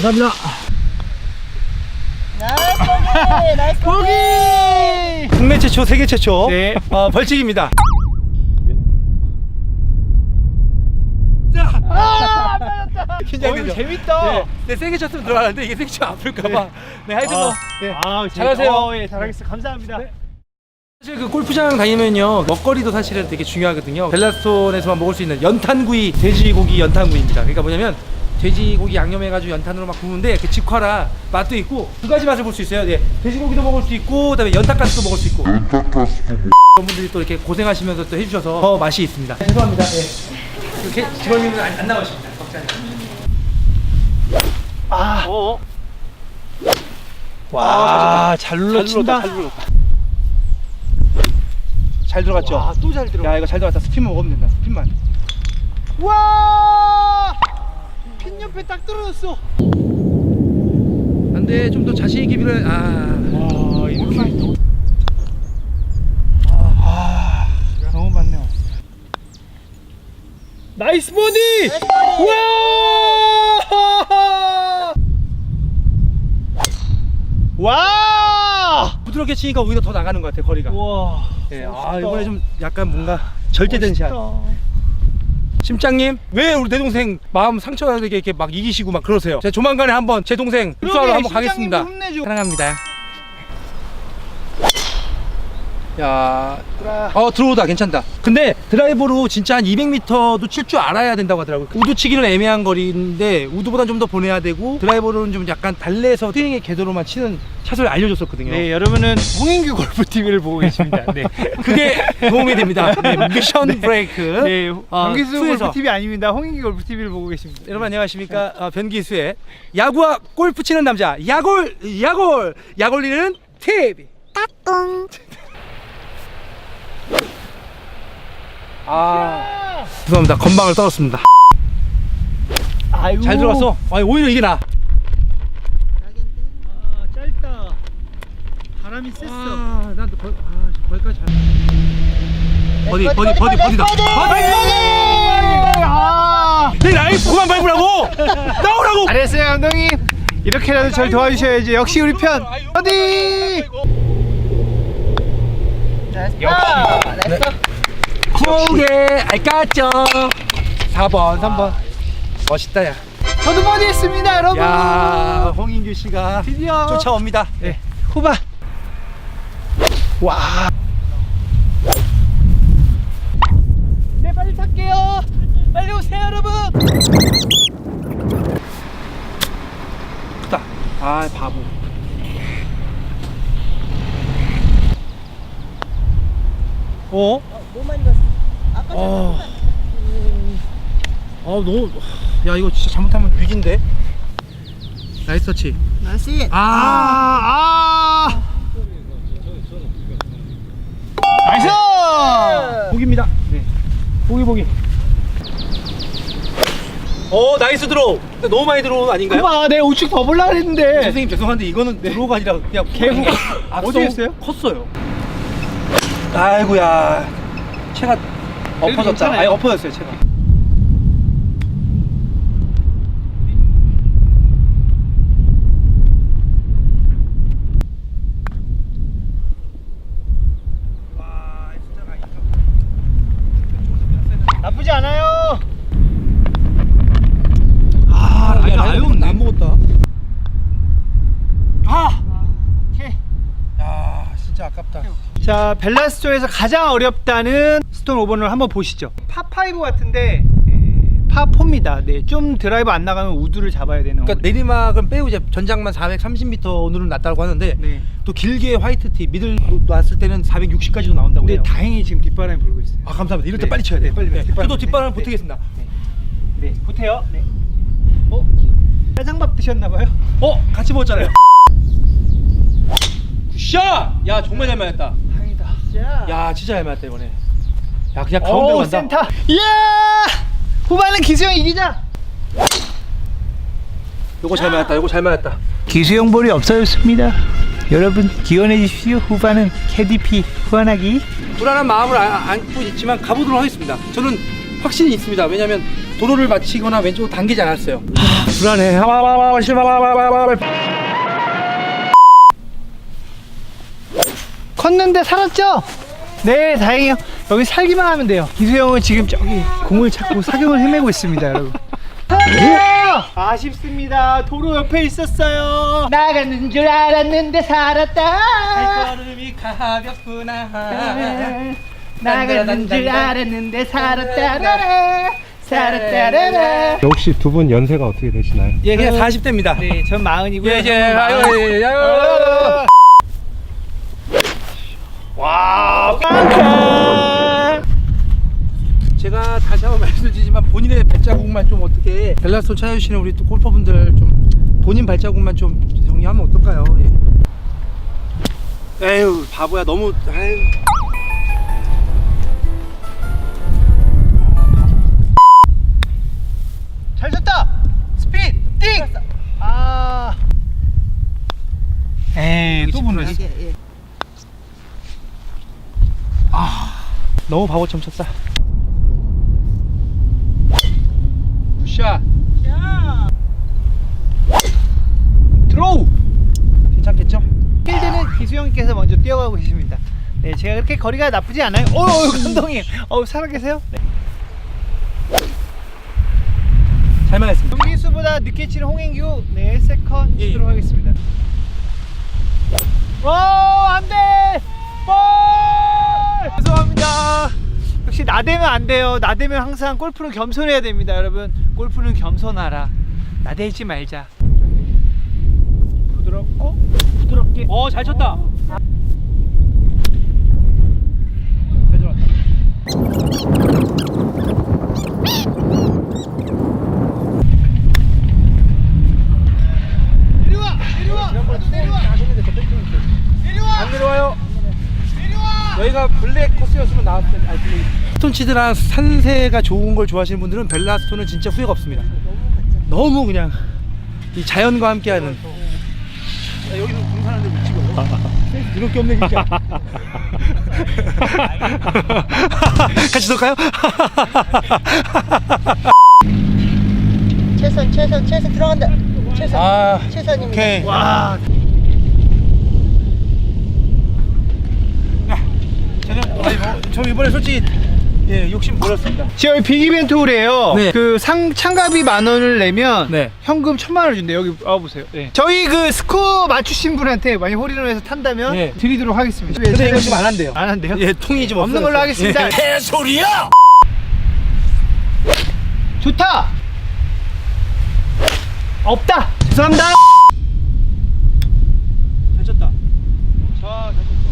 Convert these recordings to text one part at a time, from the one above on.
감사합니다. 나이스 나이스 고기! 국내 최초, 세계 최초. 네. 어, 벌칙입니다. 자! 아, 맞았다. 긴장되죠? 어, 재밌다. 네. 네, 세게 쳤으면 들어가는데 이게 세게 좀 아플까봐. 네, 하여튼 뭐. 네. 아, 잘하세요. 어, 예, 잘하겠습니다. 감사합니다. 네. 사실 그 골프장 다니면요 먹거리도 사실은 되게 중요하거든요 벨라스톤에서만 먹을 수 있는 연탄구이 돼지고기 연탄구이입니다 그러니까 뭐냐면 돼지고기 양념해가지고 연탄으로 막 구우는데 그 직화라 맛도 있고 두 가지 맛을 볼 수 있어요 네. 돼지고기도 먹을 수 있고 그다음에 연탄가스도 먹을 수 있고 그런 분들이 또 이렇게 고생하시면서 또 해주셔서 더 맛이 있습니다 죄송합니다 예. 이렇게 직원님은 안, 안 나오십니다 걱정하지 마세요. 아, 어? 와, 잘 눌러친다. 잘 눌렀다 잘 들어갔죠? 와, 또잘 들어. 야 이거 잘 들어갔다 스핀만 먹으면 된다 스핀만 와! 떨어졌어. 안돼 좀 더 자신 있게 밀어야 아 와, 이렇게. 아, 너무 많네요. 나이스 버디! 와! 와! 부드럽게 치니까 오히려 더 나가는 것 같아 거리가 와. 예, 아 이번에 좀 약간 뭔가 절제된 샷 멋있다. 심장님 왜 우리 내 동생 마음 상처나게 이렇게 막 이기시고 막 그러세요? 제가 조만간에 한번 제 동생 흡수하러 그러게, 한번 가겠습니다. 심장님도 혼내줘. 사랑합니다 야, 어 들어오다 괜찮다. 근데 드라이버로 진짜 한 200m도 칠 줄 알아야 된다고 하더라고요. 우드 치기는 애매한 거리인데 우드보다 좀더 보내야 되고 드라이버로는 좀 약간 달래서 스윙의 궤도로만 치는 샷을 알려줬었거든요. 네, 여러분은 홍인규 골프 TV를 보고 계십니다. 네. 그게 도움이 됩니다. 네, 미션 브레이크. 네, 아, 변기수 투에서. 골프 TV 아닙니다. 홍인규 골프 TV를 보고 계십니다. 여러분 안녕하십니까 아, 변기수의 야구와 골프 치는 남자 야골 야골 야골리는 TV 아 죄송합니다 건방을 떨었습니다 아이고. 잘 들어갔어 아니 오히려 이게 나 아, 짧다. 바람이 셌어. 아, 난 거, 아, 거기까지 잘 버디 버디 버디 버디다 버디 아! 내 라이프 그만 밟으라고 나오라고 잘했어요, 감독님. 이렇게라도 절 도와주셔야지. 역시 우리 편. 어디? 나이스 포게 알까죠 4번 3번 멋있다 야 저도 버디 했습니다, 여러분. 야, 홍인규 씨가 드디어 쫓아옵니다. 네, 후반. 와. 네, 빨리 탈게요. 빨리 오세요, 여러분. 크다. 아, 바보. 어? 너무 많이 갔어 아까 어. 아, 너무. 야, 이거 진짜 잘못하면 위기인데. 나이스 터치. 나이스 아, 아, 아. 나이스! 보기입니다. 네. 보기 보기. 어, 나이스 드로우. 근데 너무 많이 드로우 아닌가요? 봐봐, 내가 우측 더 볼라 그랬는데. 선생님 죄송한데 이거는 드로우가 아니라 그냥 개구. 앞서 어디였어요? 컸어요. 아이고야. 채가 엎어졌다. 괜찮아요. 아니 엎어졌어요 채가. 와, 숫자가 나쁘지 않아요. 아, 아예 아예 없네. 안 먹었다. 아, 오케이. 야, 진짜 아깝다. 자, 벨라스 쪽에서 가장 어렵다는 스톤 5번을 한번 보시죠. 파5 같은데 예, 파4입니다. 네, 좀 드라이브 안 나가면 우드를 잡아야 되는. 그러니까 내리막은 빼고 이제 전장만 430m 오늘은 났다고 하는데 네. 또 길게 화이트티 미들 놨을 때는 460까지도 나온다고 근데 해요. 다행히 지금 뒷바람이 불고 있어요. 아 감사합니다. 이럴 때 네. 빨리 쳐야 돼요. 네, 빨리, 빨리. 뒷바람. 저도 뒷바람 네, 보태겠습니다. 네, 보태요. 네. 어? 짜장밥 드셨나봐요? 어 같이 먹었잖아요. 굿샷! 야 정말 잘 맞았다. 다행이다. 야 진짜 잘 맞았다 이번에. 야 그냥 가운데로 오, 간다. 센터. 이야! 후반은 기수형 이기자. 요거 잘 맞았다. 요거 잘 맞았다. 기수형 볼이 없어졌습니다. 여러분 기원해 주십시오. 후반은 KDP 후원하기. 불안한 마음을 안- 안고 있지만 가보도록 하겠습니다. 저는 확신이 있습니다. 왜냐면 도로를 마치거나 왼쪽으로 당기지 않았어요. 불안해. 컸는데 살았죠? 네, 다행이요. 여기 살기만 하면 돼요. 기수형은 지금 저기 공을 찾고 사경을 헤매고 있습니다, 여러분. 살았어요! 아쉽습니다. 도로 옆에 있었어요. 나가는 줄 알았는데 살았다. 발걸음이 가볍구나. 나가는 줄 알았는데 살았다. 살았다. 혹시 두 분 연세가 어떻게 되시나요? 예, 그냥 40대입니다. 네, 전 마흔이고요. 예, 예. 아유, 예, 예, 아유. 와, 빵카! 제가 다시 한번 말씀드리지만 본인의 발자국만 좀 어떻게 벨라스톤 찾아주시는 우리 또 골퍼분들 좀 본인 발자국만 좀 정리하면 어떨까요? 예. 에휴 바보야 너무 에휴. 잘 쳤다. 스피드 띵. 아. 에이 또 보네. 예, 예. 너무 바보처럼 쳤다. 굿샷 야. 드로우. 괜찮겠죠? 필드는 기수형님께서 먼저 뛰어가고 계십니다. 네, 제가 그렇게 거리가 나쁘지 않아요. 오, 오 감독님. 어, 살아계세요? 네. 잘 맞았습니다. 경기수보다 늦게 치는 홍인규, 네, 세컨 예, 예. 치도록 하겠습니다. 오, 안 돼! 볼! 죄송합니다. 역시 나대면 안 돼요. 나대면 항상 골프는 겸손해야 됩니다, 여러분. 골프는 겸손하라. 나대지 말자. 부드럽고 부드럽게. 어 잘 쳤다. 잘 들어왔다. 이리 와, 이리 와, 나도 내려와, 내려와, 안 내려와요. 내려와. 여기가 블랙 코스였으면 나왔을 텐데. 아니, 블랙. 스톤 치드랑 산세가 좋은 걸 좋아하시는 분들은 벨라스톤은 진짜 후회가 없습니다. 너무 그냥 이 자연과 함께하는. 야, 여기서 등산하는데 못 찍어. 이렇게 없네 진짜. 같이 놀까요? 최선, 최선, 최선 들어간다. 최선. 아, 최선입니다. 오케이. 와, 저는 아니 뭐, 저 이번에 솔직히 예 욕심 부렸습니다. 지금 여기 빅 이벤트 홀이에요. 네. 그 상 참가비 만 원을 내면 네. 현금 천만 원을 준대. 여기 와 보세요. 네. 저희 그 스코어 맞추신 분한테 만약 홀인원에서 탄다면 네. 드리도록 하겠습니다. 근데 이거 지금 안 한대요. 안 한대요? 예, 통이 좀 없는. 걸로 하겠습니다. 예. 좋다. 없다. 죄송합니다. 잘 쳤다. 자, 잘 쳤어.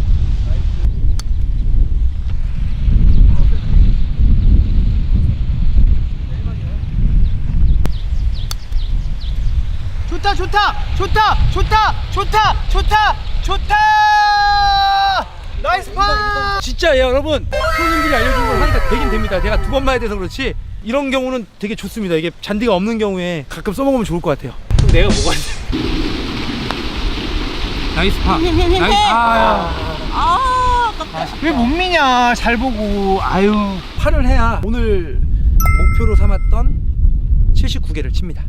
좋다, 좋다, 좋다, 좋다, 좋다, 좋다. 나이스 파. 진짜 예, 여러분 손님들이 알려준 걸 하니까 되긴 됩니다. 제가 두번 봐야 돼서 그렇지 이런 경우는 되게 좋습니다. 이게 잔디가 없는 경우에 가끔 써먹으면 좋을 것 같아요. 그럼 내가 뭐가 돼? 나이스 파. 나이스 아, 아. 왜 못 미냐? 잘 보고. 아유. 파를 해야 오늘 목표로 삼았던 79개를 칩니다.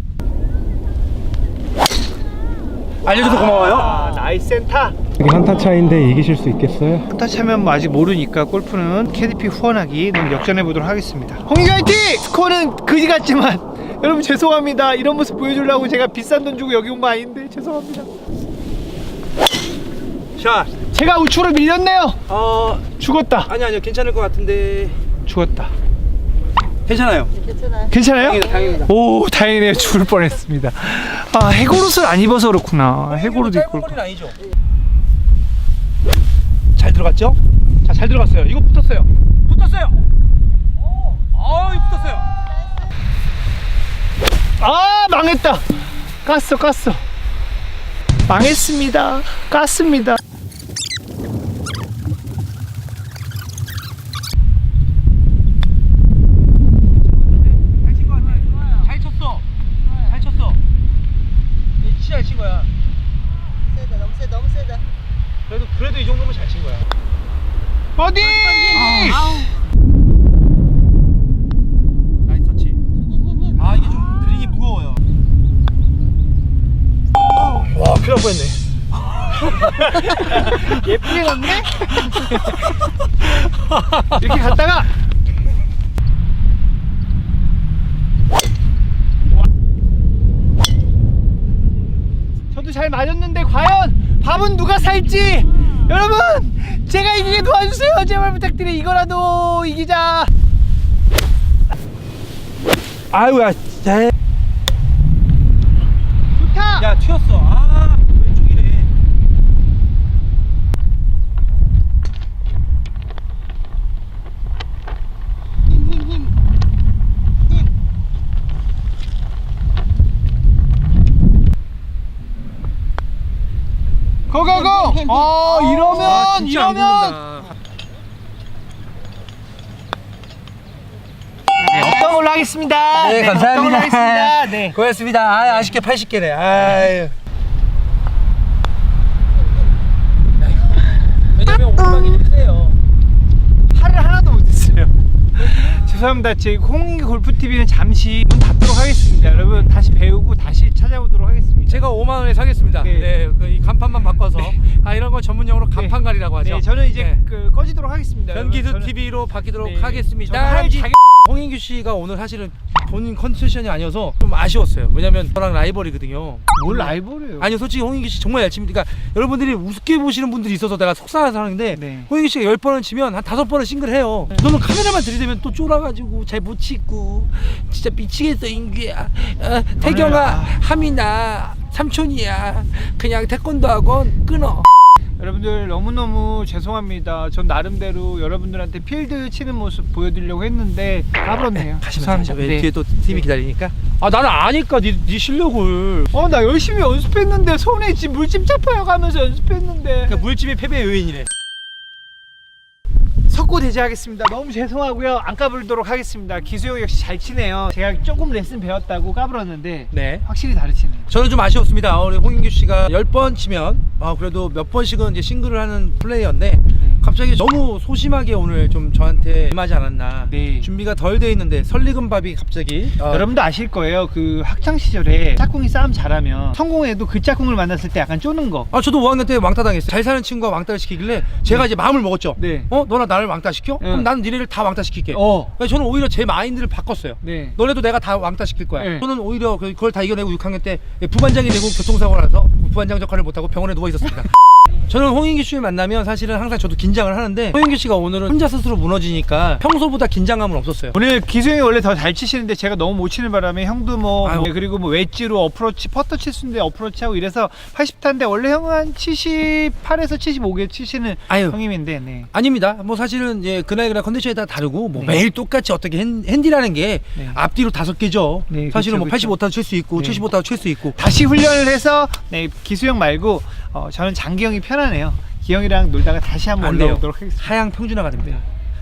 알려줘서 고마워요. 아, 나이스 센터. 여기 한타 차인데 이기실 수 있겠어요? 한타 차면 뭐 아직 모르니까 골프는 KDP 후원하기 너무 역전해 보도록 하겠습니다. 홍기 화이팅! 스코어는 그지 같지만 여러분 죄송합니다. 이런 모습 보여주려고 제가 비싼 돈 주고 여기 온 거 아닌데 죄송합니다. 샷. 제가 우측으로 밀렸네요. 어 죽었다. 아니 아니요 괜찮을 것 같은데 죽었다. 괜찮아요. 괜찮아요. 괜찮아요? 다행이다. 오 다행이네요. 죽을 뻔했습니다. 아 해골옷을 안 입어서 그렇구나. 해골옷도 입고. 짧은 거리는 아니죠. 잘 들어갔죠? 자, 잘 들어갔어요. 이거 붙었어요. 붙었어요. 어, 이거 붙었어요. 아 망했다. 깠어 깠어. 망했습니다. 깠습니다. 잘친 것 같아. 잘 쳤어. 잘 쳤어. 이 진짜 잘친 거야. 세다, 너무 세다, 너무 세다. 그래도 그래도 이 정도면 잘 친 거야. 어디? 아우. 예쁘게 넣네? 이렇게 갔다가 저도 잘 맞았는데 과연 밥은 누가 살지? 여러분 제가 이기게 도와주세요. 제발 부탁드려 이거라도 이기자. 아유 야 진짜 좋다 야 튀었어 아 왼쪽이래 힘힘힘 힘. 어 이러면 아 진짜 안 이러면 굴른다 네, 어떤 걸로 하겠습니다 네, 어떤 감사합니다. 하겠습니다 네. 고맙습니다 아 아쉽게 80개네 아유 왜냐면 오르막이 좀 세요 팔을 하나도 못 했어요. 죄송합니다. 제 홍익 골프 TV는 잠시 문 닫도록 하겠습니다. 여러분 다시 배우고 다시 찾아오도록 하겠습니다. 제가 5만 원에 사겠습니다. 네. 네, 그이 간판만 바꿔서 아 이런 건 전문용어로 간판갈이라고 하죠. 네, 저는 이제 네. 그 꺼지도록 하겠습니다. 변기수 여러분. 저는- TV로 바뀌도록 네, 하겠습니다. 할 홍인규 씨가 오늘 사실은 본인 컨디션이 아니어서 좀 아쉬웠어요. 왜냐면 저랑 라이벌이거든요. 뭘 라이벌이에요? 아니 솔직히 홍인규 씨 정말 잘 칩니다. 그러니까 여러분들이 우습게 보시는 분들이 있어서 내가 속상한 상황인데 네. 홍인규 씨가 10번을 치면 한 5번은 싱글해요. 저는 카메라만 들이대면 또 쫄아가지고 잘 못 치고 진짜 미치겠어 인규야. 어, 태경아, 아. 하민아, 삼촌이야. 그냥 태권도 학원 끊어. 여러분들 너무너무 죄송합니다. 전 나름대로 여러분들한테 필드 치는 모습 보여드리려고 했는데 까불었네요. 가시면 왜 네. 뒤에 또 팀이 기다리니까. 아 나는 아니까 네, 네 실력을. 어, 나 열심히 연습했는데 손에 지금 물집 잡혀요 가면서 연습했는데. 그러니까 물집이 패배의 요인이래. 석고 대제하겠습니다. 너무 죄송하고요. 안 까불도록 하겠습니다. 기수형 역시 잘 치네요. 제가 조금 레슨 배웠다고 까불었는데 네. 확실히 다르치네요. 저는 좀 아쉬웠습니다. 우리 홍인규 씨가 10번 치면 아 그래도 몇 번씩은 이제 싱글을 하는 플레이어인데 갑자기 너무 소심하게 오늘 좀 저한테 임하지 않았나. 네. 준비가 덜 돼 있는데 설리금 밥이 갑자기 어, 여러분도 아실 거예요. 그 학창 시절에 짝꿍이 싸움 잘하면 성공해도 그 짝꿍을 만났을 때 약간 쪼는 거. 아 저도 5학년 때 왕따 당했어요. 잘 사는 친구가 왕따를 시키길래 제가 이제 마음을 먹었죠. 네. 어 너나 나를 왕따 시켜? 응. 그럼 나는 니네를 다 왕따 시킬게. 어. 그래서 저는 오히려 제 마인드를 바꿨어요. 네. 너네도 내가 다 왕따 시킬 거야. 네. 저는 오히려 그- 그걸 다 이겨내고 6학년 때 부반장이 되고 교통사고를 나서 부반장 역할을 못하고 병원에 누워 있었습니다. 저는 홍인규 씨를 만나면 사실은 항상 저도 긴장을 하는데 홍인규 씨가 오늘은 혼자 스스로 무너지니까 평소보다 긴장감은 없었어요. 오늘 기수형이 원래 더 잘 치시는데 제가 너무 못 치는 바람에 형도 뭐 아유. 네, 그리고 뭐 웨지로 어프로치 퍼터 칠수인데 어프로치하고 이래서 80타인데 원래 형은 한 78에서 75개 치시는 아유. 형님인데 네. 아닙니다. 뭐 사실은 이제 그날 그날 컨디션에 따라 다르고 뭐 네. 매일 똑같이 어떻게 핸, 핸디라는 게 네. 앞뒤로 다섯 개죠. 네, 사실은 그쵸, 뭐 그쵸. 85타도 칠 수 있고 네. 75타도 칠 수 있고 다시 훈련을 해서 네, 기수형 말고 어, 저는 장기형이 편하네요. 기형이랑 놀다가 다시 한번 안 돼요. 올라오도록 하겠습니다. 하향 평준화가 됩니다.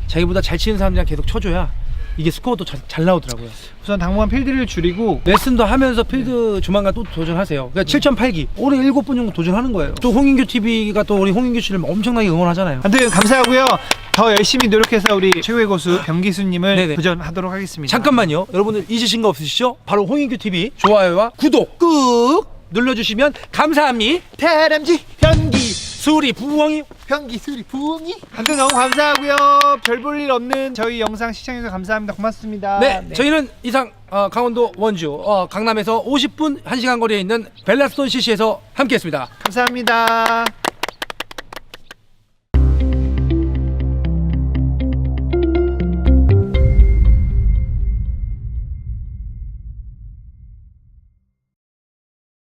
자기보다 잘 치는 사람이랑 계속 쳐줘야 이게 스코어도 잘, 잘 나오더라고요. 우선 당분간 필드를 줄이고 레슨도 하면서 필드 조만간 또 도전하세요. 그러니까 7.8기 올해 7번 정도 도전하는 거예요. 또 홍인규 TV가 또 우리 홍인규 씨를 엄청나게 응원하잖아요. 아무튼 감사하고요. 더 열심히 노력해서 우리 최고의 고수 병기수님을 네네. 도전하도록 하겠습니다. 잠깐만요. 여러분들 잊으신 거 없으시죠? 바로 홍인규 TV 좋아요와 구독 꾹 눌러주시면 감사합니다. 다람쥐 변기 수리 부엉이 변기 수리 부엉이 아무튼 너무 감사하고요. 별 볼 일 없는 저희 영상 시청해주셔서 감사합니다. 고맙습니다. 네, 저희는 이상 어, 강원도 원주 어, 강남에서 50분 1시간 거리에 있는 벨라스톤 CC에서 함께했습니다. 감사합니다.